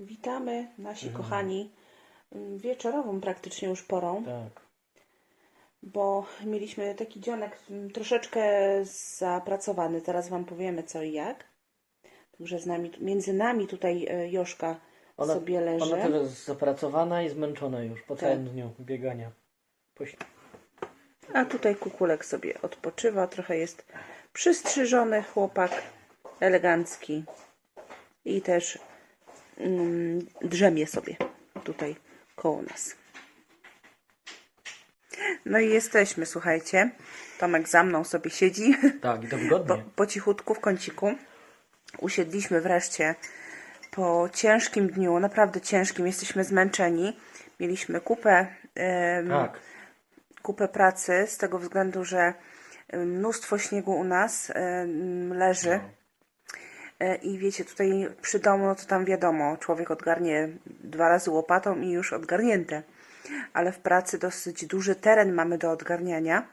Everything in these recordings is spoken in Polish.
Witamy nasi Mhm. kochani mm, wieczorową praktycznie już porą, Tak. bo mieliśmy taki dzionek mm, troszeczkę zapracowany. Teraz Wam powiemy co i jak. Także z nami, między nami tutaj e, Joszka Ona, sobie leży. ona też jest zapracowana i zmęczona już po całym Tak. dniu biegania. Po ś- A tutaj kukulek sobie odpoczywa, trochę jest przystrzyżony chłopak, elegancki i też drzemie sobie tutaj koło nas. No i jesteśmy, słuchajcie. Tomek za mną sobie siedzi Tak, i to po, wygodnie. po cichutku w kąciku. Usiedliśmy wreszcie po ciężkim dniu, naprawdę ciężkim. Jesteśmy zmęczeni. Mieliśmy kupę em, Tak. kupę pracy z tego względu, że mnóstwo śniegu u nas y, leży. Y, I wiecie, tutaj przy domu, no to tam wiadomo, człowiek odgarnie dwa razy łopatą i już odgarnięte. Ale w pracy dosyć duży teren mamy do odgarniania.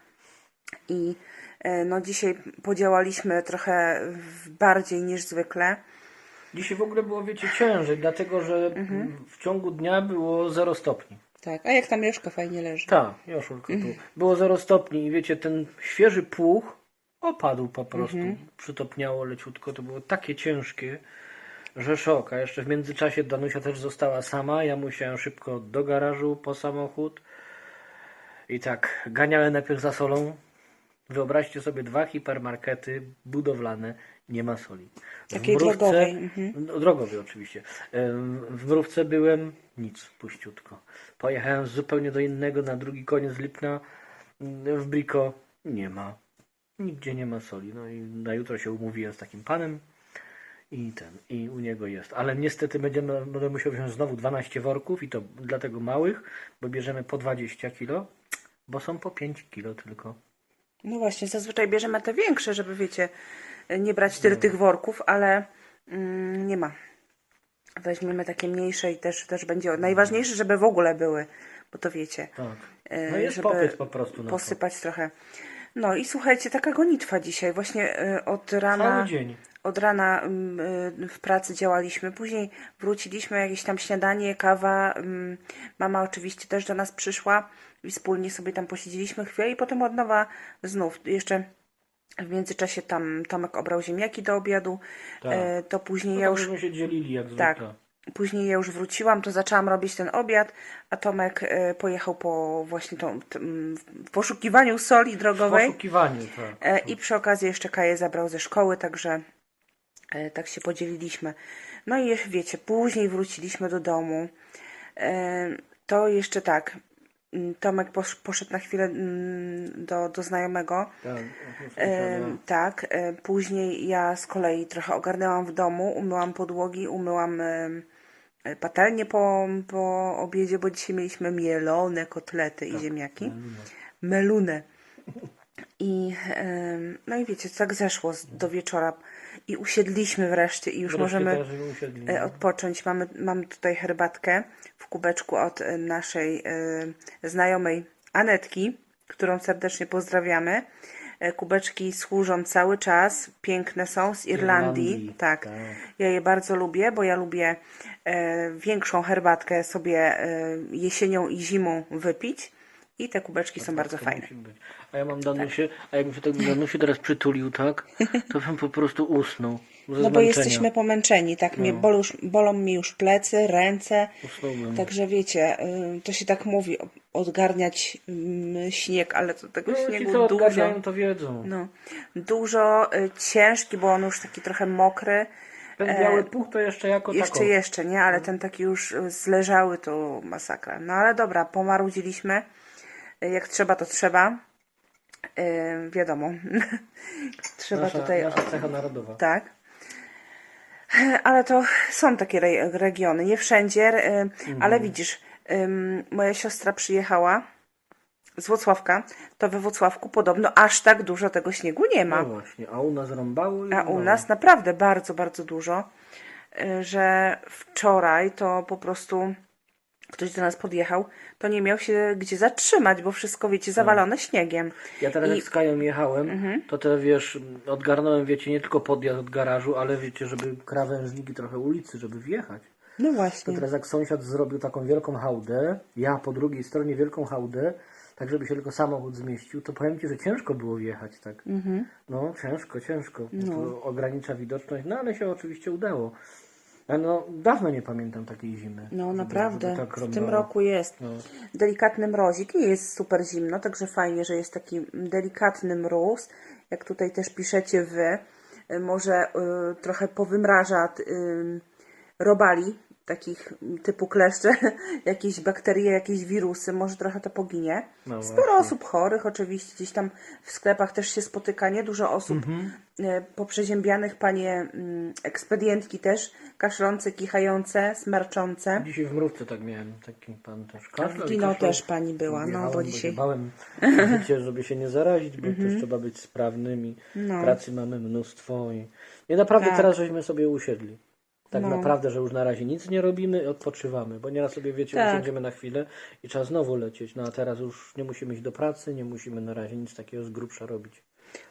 I y, no dzisiaj podziałaliśmy trochę bardziej niż zwykle. Dzisiaj w ogóle było, wiecie, ciężej, dlatego że Mhm. w ciągu dnia było 0 stopni. Tak, a jak tam Joszka fajnie leży. Tak, Joszulko tu. Było 0 stopni i wiecie, ten świeży puch opadł po prostu. Mhm. Przytopniało leciutko. To było takie ciężkie, że szok. A jeszcze w międzyczasie Danusia też została sama. Ja musiałem szybko do garażu po samochód. I tak, ganiałem najpierw za solą. Wyobraźcie sobie dwa hipermarkety budowlane, nie ma soli. W Takiej drogowej, mhm. no, drogowej oczywiście. W mrówce byłem nic, puściutko. Pojechałem zupełnie do innego, na drugi koniec Lipna, w Briko nie ma. Nigdzie nie ma soli. No i na jutro się umówiłem z takim panem i ten, i u niego jest. Ale niestety będziemy, będę musiał wziąć znowu 12 worków i to dlatego małych, bo bierzemy po 20 kilo, bo są po 5 kilo tylko. No właśnie, zazwyczaj bierzemy te większe, żeby wiecie, nie brać tyle tych worków, ale mm, nie ma. Weźmiemy takie mniejsze i też, też będzie najważniejsze, żeby w ogóle były, bo to wiecie. Tak. e, No jest żeby popyt po prostu na to. Posypać trochę. No i słuchajcie, taka gonitwa dzisiaj. Właśnie e, od rana, Cały dzień. od rana mm, e, w pracy działaliśmy. Później wróciliśmy, jakieś tam śniadanie, kawa. mm, Mama oczywiście też do nas przyszła i wspólnie sobie tam posiedzieliśmy chwilę i potem od nowa znów. Jeszcze w międzyczasie tam Tomek obrał ziemniaki do obiadu. Tak. E, To później No ja to już żeśmy się dzielili jak zwykle. Później ja już wróciłam, to zaczęłam robić ten obiad, a Tomek e, pojechał po właśnie tą, w poszukiwaniu soli W drogowej poszukiwaniu, tak. e, i przy okazji jeszcze Kaję zabrał ze szkoły, także e, tak się podzieliliśmy. No i jeszcze wiecie, później wróciliśmy do domu. To jeszcze tak, Tomek posz, poszedł na chwilę do, do znajomego. tak. Tak, później ja z kolei trochę ogarnęłam w domu, umyłam podłogi, umyłam patelnię po, po obiedzie, bo dzisiaj mieliśmy mielone kotlety i ziemniaki. Melunę. I em, no i wiecie, tak zeszło do wieczora i usiedliśmy wreszcie i już Wreszcie możemy e, odpocząć. Mamy, mamy tutaj herbatkę w kubeczku od e, naszej e, znajomej Anetki, którą serdecznie pozdrawiamy. E, Kubeczki służą cały czas, piękne są z Irlandii. Irlandii, Tak. tak. Ja je bardzo lubię, bo ja lubię e, większą herbatkę sobie e, jesienią i zimą wypić. I te kubeczki są bardzo fajne. A ja mam Danusię, a jakbym się tak Danusię teraz przytulił, tak, to bym po prostu usnął. No bo jesteśmy pomęczeni, tak? Mnie bolą, już- bolą mi już plecy, ręce. Usnąłbym. Także wiecie, y, to się tak mówi, odgarniać mm, śnieg, ale to tego No, śniegu co dużo. odgarniają, to wiedzą. No, dużo y, ciężki, bo on już taki trochę mokry. Ten biały puch to jeszcze jako e, Jeszcze, tako. jeszcze, nie? Ale ten taki już y, zleżały to masakra. No ale dobra, pomarudziliśmy. Jak trzeba, to trzeba. Y, wiadomo. trzeba Nasza, tutaj... nasza cecha narodowa. Tak. Ale to są takie re regiony, nie wszędzie, Mhm. ale widzisz, ym, moja siostra przyjechała z Włocławka, to we Włocławku podobno aż tak dużo tego śniegu nie ma. No właśnie, a u nas rąbało i A u nas naprawdę bardzo, bardzo dużo, y, że wczoraj to po prostu ktoś do nas podjechał, to nie miał się gdzie zatrzymać, bo wszystko, wiecie, zawalone śniegiem. Ja teraz I- Mhm. jak z Kają jechałem, to te wiesz, odgarnąłem, wiecie, nie tylko podjazd od garażu, ale wiecie, żeby krawężniki trochę ulicy, żeby wjechać. No To właśnie. teraz jak sąsiad zrobił taką wielką hałdę, ja po drugiej stronie wielką hałdę, tak żeby się tylko samochód zmieścił, to powiem Ci, że ciężko było wjechać tak. Mhm. No, ciężko, ciężko. To ogranicza widoczność, no ale się oczywiście udało. A no, dawno nie pamiętam takiej zimy. No żeby- naprawdę, żeby tak w tym roku jest No. delikatny mrozik. Nie jest super zimno, także fajnie, że jest taki delikatny mróz. Jak tutaj też piszecie wy, y, może y, trochę powymraża y, robali, takich typu kleszcze, jakieś bakterie, jakieś wirusy, może trochę to poginie. No Sporo osób chorych, oczywiście gdzieś tam w sklepach też się spotyka, nie dużo osób Mhm. e, poprzeziębianych, panie mm, ekspedientki też, kaszlące, kichające, smerczące. Dzisiaj w mrówce tak miałem, taki pan też A kaszlał. kino też pani była, no bo dzisiaj... bałem życie, żeby się nie zarazić, bo też trzeba być sprawnym i Mhm. No. pracy mamy mnóstwo. I, i naprawdę Tak. teraz żeśmy sobie usiedli. Tak No. naprawdę, że już na razie nic nie robimy i odpoczywamy, bo nieraz sobie wiecie, Tak. usiądziemy na chwilę i trzeba znowu lecieć. No a teraz już nie musimy iść do pracy, nie musimy na razie nic takiego z grubsza robić.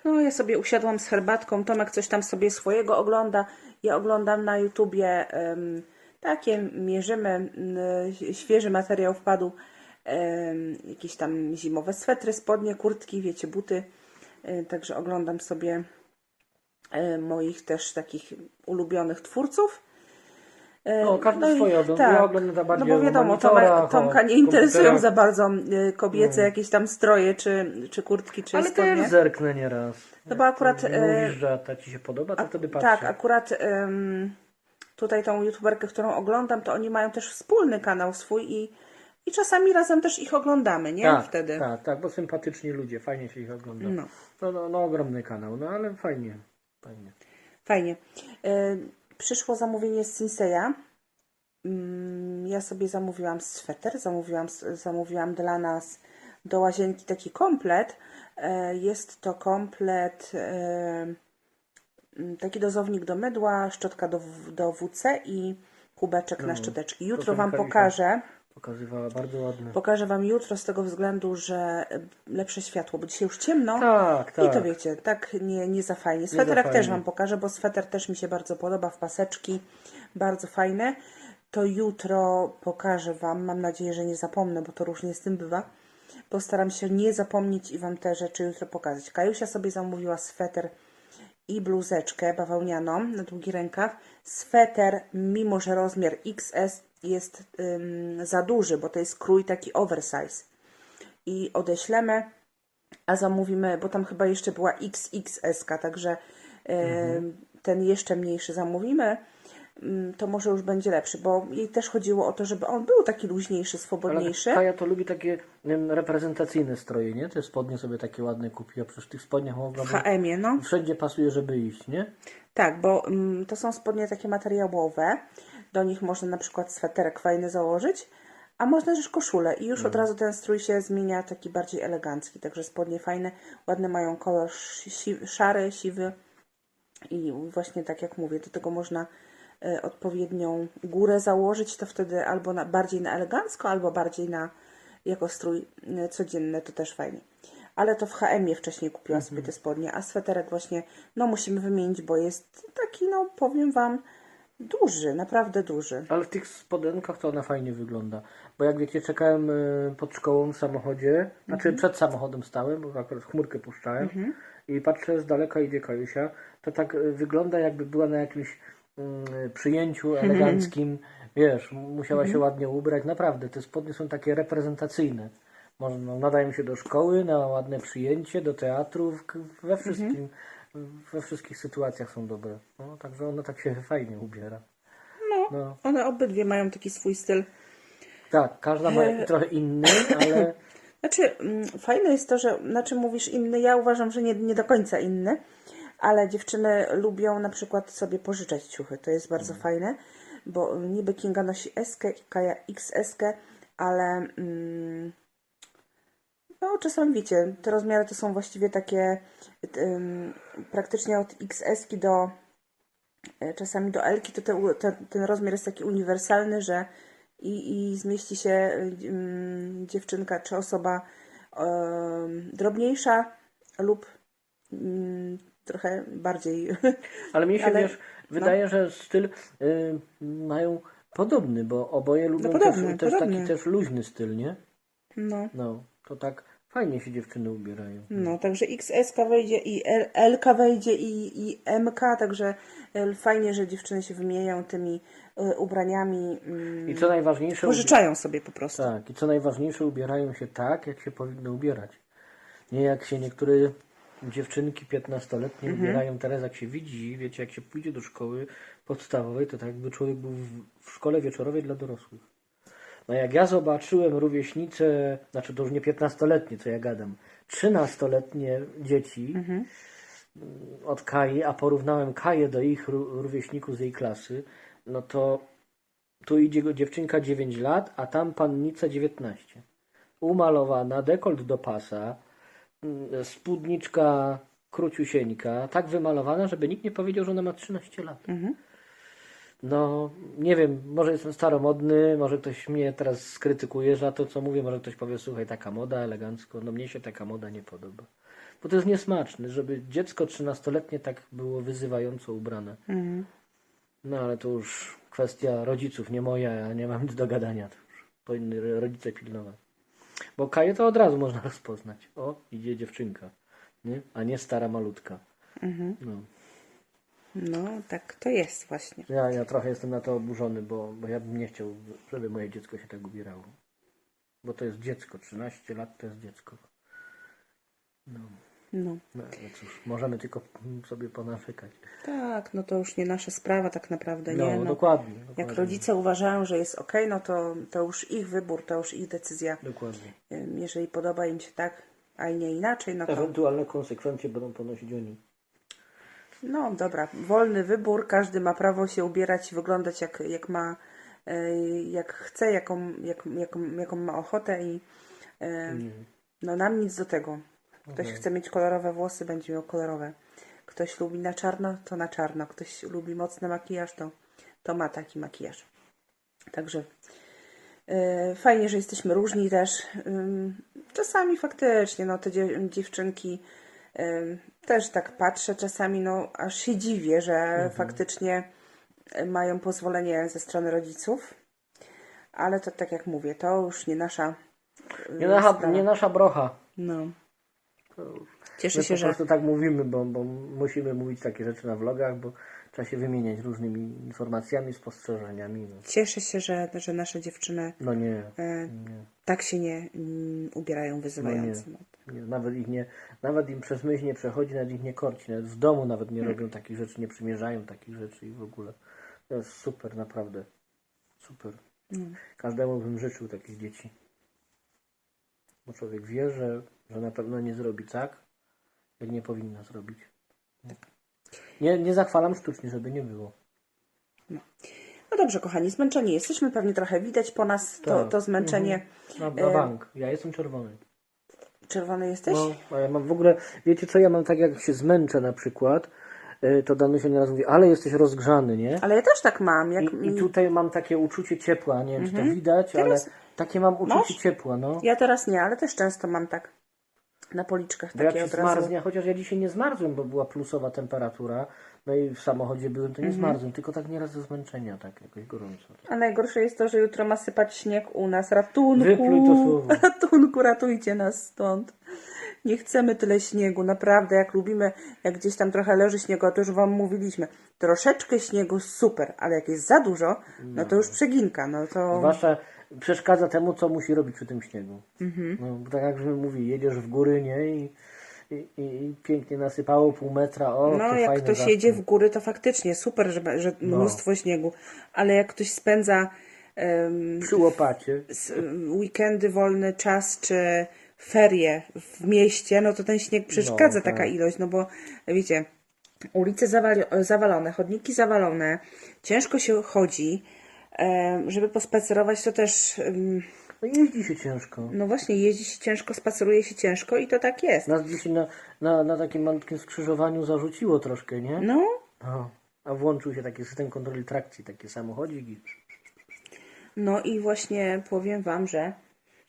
No ja sobie usiadłam z herbatką, Tomek coś tam sobie swojego ogląda, ja oglądam na YouTubie em, takie, mierzymy, m, świeży materiał wpadł, em, jakieś tam zimowe swetry, spodnie, kurtki, wiecie, buty, e, także oglądam sobie e, moich też takich ulubionych twórców. E, No, każdy i- swoje ogląda. Ja oglądam za bardziej No bo wiadomo, Tomka nie interesują za bardzo y, kobiece jakieś tam stroje, czy, czy kurtki, czy Ale spodnie. też zerknę nieraz. No bo akurat, Mówisz, że ta ci się podoba, to wtedy patrzę. Tak, akurat em, tutaj tą youtuberkę, którą oglądam, to oni mają też wspólny kanał swój i, i czasami razem też ich oglądamy, nie? tak, Wtedy. Tak, tak, bo sympatyczni ludzie, fajnie się ich ogląda. No. No, no, no ogromny kanał, no ale fajnie, fajnie. Fajnie. Przyszło zamówienie z Sinseya. Mm, Ja sobie zamówiłam sweter, zamówiłam, zamówiłam dla nas do łazienki taki komplet. E, Jest to komplet e, mm, taki dozownik do mydła, szczotka do, do WC i kubeczek na szczoteczki. Jutro Wam pokażę. Pokazywała bardzo ładne. Pokażę Wam jutro z tego względu, że e, lepsze światło, bo dzisiaj już ciemno. Tak, tak. I to wiecie, tak nie, nie za fajnie. Sweterek za też fajnie. Wam pokażę, bo sweter też mi się bardzo podoba, w paseczki, bardzo fajne. To jutro pokażę Wam, mam nadzieję, że nie zapomnę, bo to różnie z tym bywa. Postaram się nie zapomnieć i Wam te rzeczy jutro pokazać. Kajusia sobie zamówiła sweter i bluzeczkę bawełnianą na długi rękaw. Sweter, mimo że rozmiar XS jest ym, za duży, bo to jest krój taki oversize. I odeślemy, a zamówimy, bo tam chyba jeszcze była XXS, także ym, ten jeszcze mniejszy zamówimy. To może już będzie lepszy, bo jej też chodziło o to, żeby on był taki luźniejszy, Ale swobodniejszy. Kaja to lubi takie reprezentacyjne stroje, nie? Te spodnie sobie takie ładne kupiła, przecież w tych spodniach mogła W HM-ie, no. Wszędzie pasuje, żeby iść, nie? Tak, bo mm, to są spodnie takie materiałowe. Do nich można na przykład sweterek fajny założyć, a można też koszulę i już od razu ten strój się zmienia taki bardziej elegancki. Także spodnie fajne, ładne mają kolor si szary, siwy i właśnie tak jak mówię, do tego można e, odpowiednią górę założyć, to wtedy albo na, bardziej na elegancko, albo bardziej na jako strój e, codzienny, to też fajnie. Ale to w HM-ie wcześniej kupiłam sobie te spodnie, a sweterek właśnie, no musimy wymienić, bo jest taki, no powiem Wam, duży, naprawdę duży. Ale w tych spodenkach to ona fajnie wygląda. Bo jak wiecie, czekałem y, pod szkołą w samochodzie, znaczy przed samochodem stałem, bo akurat chmurkę puszczałem i patrzę, z daleka idzie Kajusia, to tak y, wygląda jakby była na jakimś y, przyjęciu eleganckim, wiesz, musiała się ładnie ubrać. Naprawdę, te spodnie są takie reprezentacyjne. Można, nadają się do szkoły, na ładne przyjęcie, do teatru, we wszystkim, we wszystkich sytuacjach są dobre. No, także ona tak się fajnie ubiera. No, No. one obydwie mają taki swój styl. Tak, każda ma trochę inny, ale Znaczy, mm, fajne jest to, że, na czym mówisz inny, ja uważam, że nie, nie do końca inny, ale dziewczyny lubią na przykład sobie pożyczać ciuchy, to jest bardzo fajne, bo niby Kinga nosi S, Kaja XS, ale mm, no czasami wiecie, te rozmiary to są właściwie takie praktycznie od XS do e, czasami do L, to te, te, ten rozmiar jest taki uniwersalny, że i, i zmieści się dziewczynka czy osoba drobniejsza lub ym, trochę bardziej. Ale mnie się, Ale- wiesz, wydaje, że styl y, mają Podobny, bo oboje lubią podobny, też, też taki też luźny styl, nie? No. No, to tak fajnie się dziewczyny ubierają. No, także XS wejdzie i L, LK wejdzie i, i MK, także fajnie, że dziewczyny się wymieniają tymi e, ubraniami. Mm, I co najważniejsze, pożyczają sobie po prostu. tak, i co najważniejsze, ubierają się tak, jak się powinny ubierać. Nie jak się niektóre dziewczynki 15-letnie Mhm. ubierają teraz, jak się widzi, wiecie, jak się pójdzie do szkoły podstawowej, to tak jakby człowiek był w, w szkole wieczorowej dla dorosłych. No jak ja zobaczyłem rówieśnice, znaczy to już nie 15-letnie, co ja gadam, 13-letnie dzieci Mhm. mm, od Kai, a porównałem Kaję do ich ró- rówieśników z jej klasy, no to tu idzie dziewczynka 9 lat, a tam pannica 19. Umalowana, dekolt do pasa, mm, spódniczka króciusieńka, tak wymalowana, żeby nikt nie powiedział, że ona ma 13 lat. Mhm. No, nie wiem, może jestem staromodny, może ktoś mnie teraz skrytykuje za to, co mówię, może ktoś powie, słuchaj, taka moda elegancko, no mnie się taka moda nie podoba. Bo to jest niesmaczne, żeby dziecko 13-letnie tak było wyzywająco ubrane. Mhm. No ale to już kwestia rodziców, nie moja, ja nie mam nic do gadania, to już powinny rodzice pilnować. Bo Kaję to od razu można rozpoznać. O, idzie dziewczynka, nie? a nie stara malutka. Mhm. No. No, tak to jest właśnie. Ja, ja trochę jestem na to oburzony, bo, bo ja bym nie chciał, żeby moje dziecko się tak ubierało. Bo to jest dziecko, 13 lat to jest dziecko. No, No. no ale cóż, możemy tylko sobie ponarzekać. Tak, no to już nie nasza sprawa tak naprawdę, No, nie? No, dokładnie, jak dokładnie. rodzice uważają, że jest ok, no to, to już ich wybór, to już ich decyzja. Dokładnie. Jeżeli podoba im się tak, a nie inaczej, no to Ewentualne konsekwencje będą ponosić oni. No dobra, wolny wybór, każdy ma prawo się ubierać i wyglądać jak, jak ma, y, jak chce, jaką, jak, jaką, jaką ma ochotę i y, no nam nic do tego. Ktoś chce mieć kolorowe włosy, będzie miał kolorowe. Ktoś lubi na czarno, to na czarno. Ktoś lubi mocny makijaż, to, to ma taki makijaż. Także y, fajnie, że jesteśmy różni też. Ym, czasami faktycznie, no te dzie- dziewczynki ym, też tak patrzę czasami, no aż się dziwię, że faktycznie y, mają pozwolenie ze strony rodziców. Ale to tak jak mówię, to już nie nasza y, Nie nasza, nie nasza brocha. No. Cieszę My się, po że prostu tak mówimy, bo, bo musimy mówić takie rzeczy na vlogach, bo trzeba się wymieniać różnymi informacjami, spostrzeżeniami. No, cieszę się, że, że nasze dziewczyny no nie, e, nie, tak się nie mm, ubierają wyzywająco. No No nie. Nawet ich nie, nawet im przez myśl nie przechodzi, nawet ich nie korci, nawet w domu nawet nie robią takich rzeczy, nie przymierzają takich rzeczy i w ogóle. To jest super, naprawdę. Super. Mm. Każdemu bym życzył takich dzieci. Bo człowiek wie, że, że na pewno nie zrobi tak, jak nie powinna zrobić. Nie, nie zachwalam sztucznie, żeby nie było. No dobrze, kochani, zmęczeni jesteśmy, pewnie trochę widać po nas to, Tak. to zmęczenie. Na, na E, bank. Ja jestem czerwony. Czerwony jesteś? No, a ja mam w ogóle, wiecie co, ja mam tak jak się zmęczę na przykład, y, to Danusia nieraz mówi, ale jesteś rozgrzany, nie? Ale ja też tak mam. Jak I, I tutaj mam takie uczucie ciepła, nie wiem czy to widać, Mhm. Teraz ale takie mam uczucie masz? ciepła, no. Ja teraz nie, ale też często mam tak na policzkach Bo jak takie się od razu. zmarznie, chociaż ja dzisiaj nie zmarzłem, bo była plusowa temperatura, no i w samochodzie byłem, to nie Mhm. zmarzłem, tylko tak nieraz ze zmęczenia, tak jakoś gorąco. A najgorsze jest to, że jutro ma sypać śnieg u nas. Ratunku! Wypluj to słowo. Ratunku, ratujcie nas stąd. Nie chcemy tyle śniegu, naprawdę. Jak lubimy, jak gdzieś tam trochę leży śniegu, a to już Wam mówiliśmy. Troszeczkę śniegu super, ale jak jest za dużo, no to już przeginka. No to Zwłaszcza przeszkadza temu, co musi robić przy tym śniegu. Mhm. No, tak jak żebym mówi, jedziesz w góry, nie? I, i, i, pięknie nasypało pół metra, o, No, jak ktoś zawsze. jedzie w góry, to faktycznie super, że, że No. mnóstwo śniegu. Ale jak ktoś spędza em, Przy łopacie. s- weekendy, wolny czas czy ferie w mieście, no to ten śnieg przeszkadza No, tak. taka ilość, no bo wiecie, ulice zawali- zawalone, chodniki zawalone, ciężko się chodzi. Żeby pospacerować, to też, No jeździ się ciężko. no właśnie, jeździ się ciężko, spaceruje się ciężko i to tak jest. Nas dzisiaj na, na, na takim malutkim skrzyżowaniu zarzuciło troszkę, nie? No, No. A włączył się taki system kontroli trakcji, takie samochodzik i... No i właśnie powiem Wam, że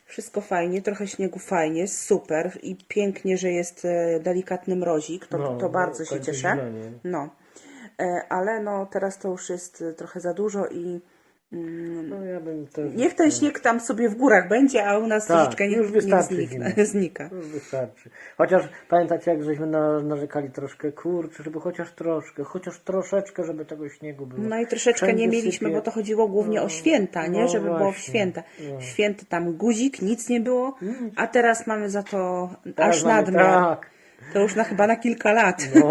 wszystko fajnie, trochę śniegu fajnie, super i pięknie, że jest e, delikatny mrozik, to, No, to bardzo się końcu cieszę. źle? No, E, ale no teraz to już jest e, trochę za dużo i No ja bym też... Niech ten śnieg tam sobie w górach będzie, a u nas Tak, troszeczkę niech, już wystarczy zniknie, zimy. znika. Już wystarczy. Chociaż pamiętacie, jak żeśmy na, narzekali troszkę, kurczę, żeby chociaż troszkę, chociaż troszeczkę, żeby tego śniegu było. No i troszeczkę Wszędzie nie mieliśmy, sypie. bo to chodziło głównie o święta, nie? no Żeby było w właśnie. święta. No. Święty tam guzik, nic nie było, a teraz mamy za to Teraz aż mamy- nadmiar. Tak. To już na chyba na kilka lat. No,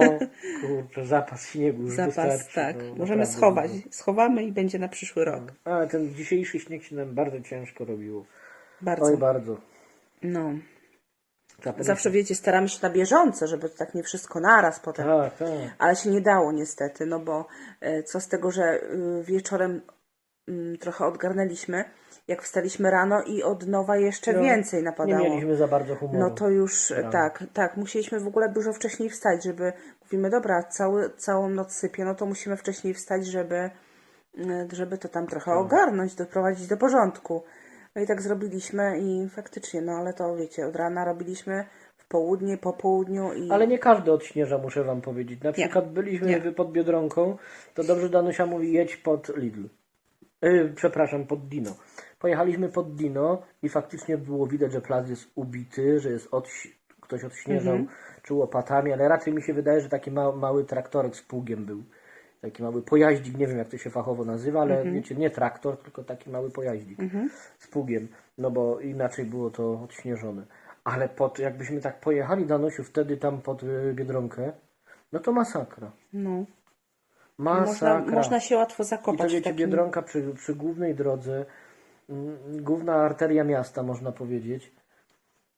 kurczę, zapas śniegu już Zapas, wystarczy. tak. no, Możemy naprawdę schować. Schowamy i będzie na przyszły rok. Ale ten dzisiejszy śnieg się nam bardzo ciężko robiło. Bardzo. Oj, bardzo. No. Zapewne- Zawsze wiecie, staramy się na bieżąco, żeby to tak nie wszystko naraz potem. Tak, tak. Ale się nie dało niestety, no bo e, co z tego, że y, wieczorem trochę odgarnęliśmy, jak wstaliśmy rano i od nowa jeszcze No, więcej Nie napadało. mieliśmy za bardzo humoru. No to już e, Rano. tak, tak, musieliśmy w ogóle dużo wcześniej wstać, żeby, mówimy, dobra, cały, całą noc sypie, no to musimy wcześniej wstać, żeby, e, żeby to tam trochę Tak. ogarnąć, doprowadzić do porządku. No i tak zrobiliśmy i faktycznie, no ale to wiecie, od rana robiliśmy w południe, po południu i... Ale nie każdy odśnieża, muszę wam powiedzieć. Na przykład byliśmy Nie. pod Biedronką, to dobrze Danusia mówi jedź pod Lidl. Yy, przepraszam, pod Dino. Pojechaliśmy pod Dino i faktycznie było widać, że plac jest ubity, że jest odś- ktoś odśnieżał Mhm. czy łopatami, ale raczej mi się wydaje, że taki ma- mały traktorek z pługiem był. Taki mały pojaździk, nie wiem jak to się fachowo nazywa, ale Mhm. wiecie, nie traktor, tylko taki mały pojaździk z pługiem, no bo inaczej było to odśnieżone. Ale pod, jakbyśmy tak pojechali Danusiu wtedy tam pod y, Biedronkę, no to masakra. No. Masakra. Można, można się łatwo I to zakopać wiecie, takim... Biedronka przy, przy głównej drodze, mm, główna arteria miasta, można powiedzieć.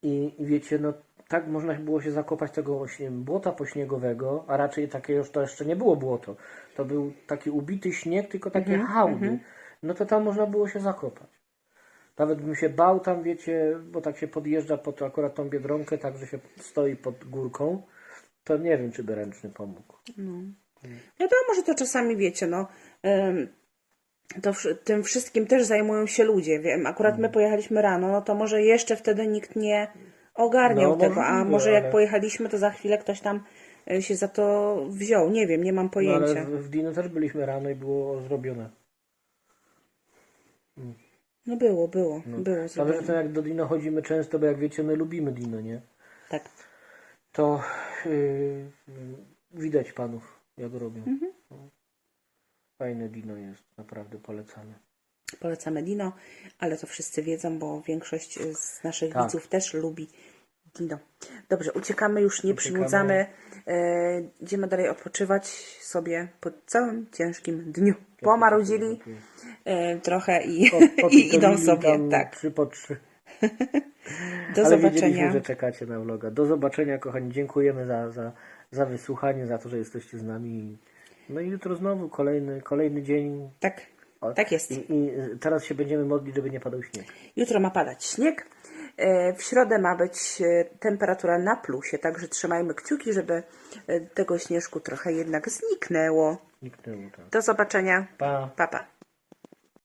I, I wiecie, no tak można było się zakopać tego błota pośniegowego, a raczej takie już to jeszcze nie było błoto. To był taki ubity śnieg, tylko takie Mhm, hałdy. No to tam można było się zakopać. Nawet bym się bał tam, wiecie, bo tak się podjeżdża pod akurat tą biedronkę, tak, że się stoi pod górką, to nie wiem, czy by ręczny pomógł. Wiadomo, że to czasami wiecie, no. To tym wszystkim też zajmują się ludzie. Wiem, akurat Mm. my pojechaliśmy rano, no to może jeszcze wtedy nikt nie ogarniał No, tego, a możliwe, może jak ale- pojechaliśmy, to za chwilę ktoś tam e, się za to wziął. Nie wiem, nie mam No, pojęcia. ale w, Dino też byliśmy rano i było zrobione. No było, było, było Tam zrobione. zresztą jak do Dino chodzimy często, bo jak wiecie, my lubimy Dino, nie? Tak. To yy, widać panów, jak robią. Mhm. Fajne Dino jest, naprawdę polecamy. Polecamy Dino, ale to wszyscy wiedzą, bo większość z naszych Tak. widzów też lubi Dino. Dobrze, uciekamy już, nie Uciekamy. przynudzamy. E, idziemy dalej odpoczywać sobie po całym ciężkim dniu. Pomarudzili e, trochę i, Po- i idą sobie. Tak. Trzy po trzy. Do Ale zobaczenia. że czekacie na vloga. Do zobaczenia, kochani. Dziękujemy za, za, za wysłuchanie, za to, że jesteście z nami. No i jutro znowu kolejny, kolejny dzień. Tak, O, tak jest. I, I teraz się będziemy modlić, żeby nie padał śnieg. Jutro ma padać śnieg. E, W środę ma być e, temperatura na plusie, także trzymajmy kciuki, żeby e, tego śnieżku trochę jednak zniknęło. Zniknęło tak. Do zobaczenia. Pa. Pa, pa.